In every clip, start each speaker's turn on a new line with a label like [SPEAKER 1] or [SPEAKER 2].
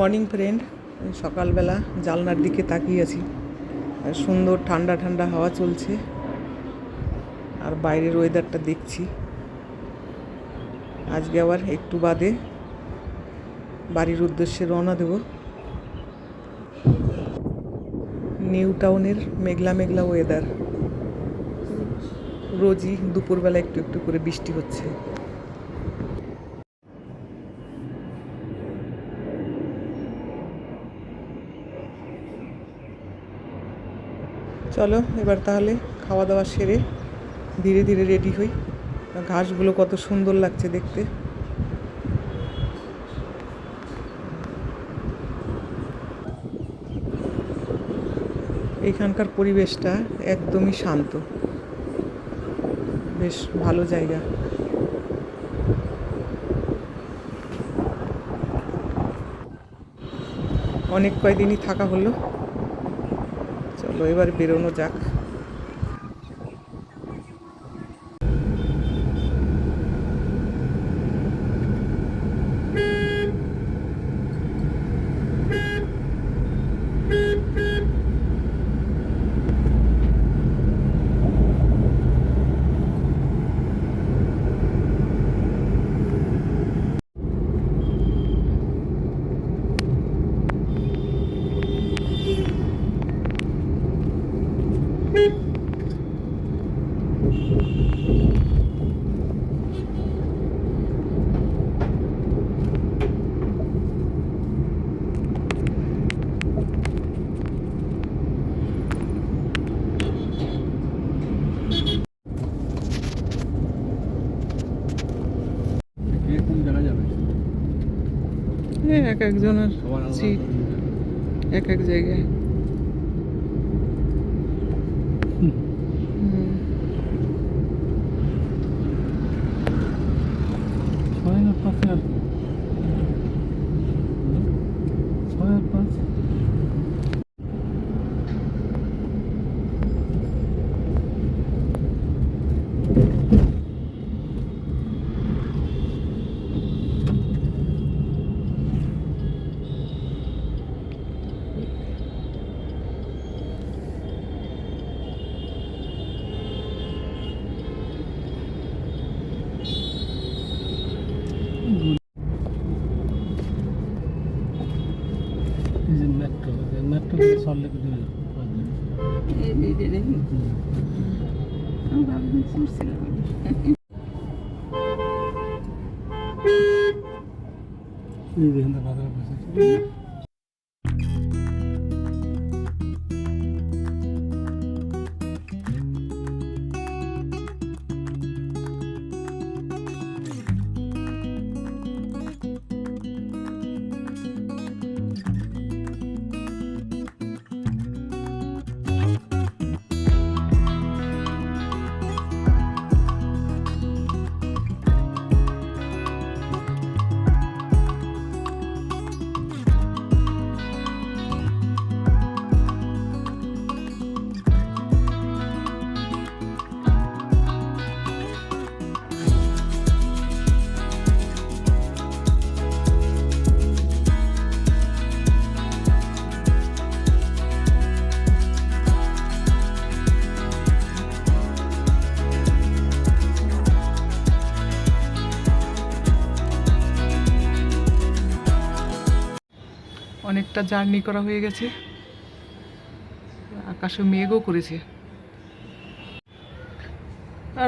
[SPEAKER 1] Morning friend, সকালবেলা জালনার দিকে তাকিয়ে আছি। সুন্দর ঠান্ডা ঠান্ডা হাওয়া চলছে। আর বাইরের ওয়েদারটা দেখছি। আজকে আবার একটু বাদে বাড়ির উদ্দেশ্যে রওনা দেব। নিউ টাউনের মেঘলা মেঘলা ওয়েদার রোজই দুপুরবেলা একটু একটু করে বৃষ্টি হচ্ছে। চলো, এবার তাহলে খাওয়া দাওয়া সেরে ধীরে ধীরে রেডি হই। ঘাসগুলো কত সুন্দর লাগছে দেখতে। এখানকার পরিবেশটা একদমই শান্ত। বেশ ভালো জায়গা। অনেক কয়দিনই থাকা হলো। এবার বেরোনো যাক
[SPEAKER 2] কে কোন জায়গায় যাবে
[SPEAKER 1] এই এক একজনের সিট এক এক জায়গায়।
[SPEAKER 2] মেট্রো সল্টলেকে দিয়ে এই দেখেন বাজারে বসে
[SPEAKER 1] অনেকটা জার্নি করা হয়ে গেছে। আকাশে মেঘও করেছে।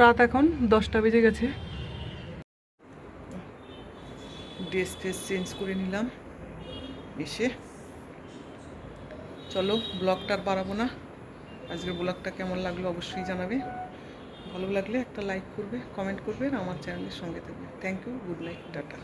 [SPEAKER 1] রাত এখন দশটা বেজে গেছে। ড্রেস ফ্রেস চেঞ্জ করে নিলাম। এসে চলো ব্লগটা আর বাড়াবো না। আজকের ব্লগটা কেমন লাগল অবশ্যই জানাবে। ভালো লাগলে একটা লাইক করবে কমেন্ট করবে আর আমার চ্যানেলের সঙ্গে থাকবে। Thank you good night tata.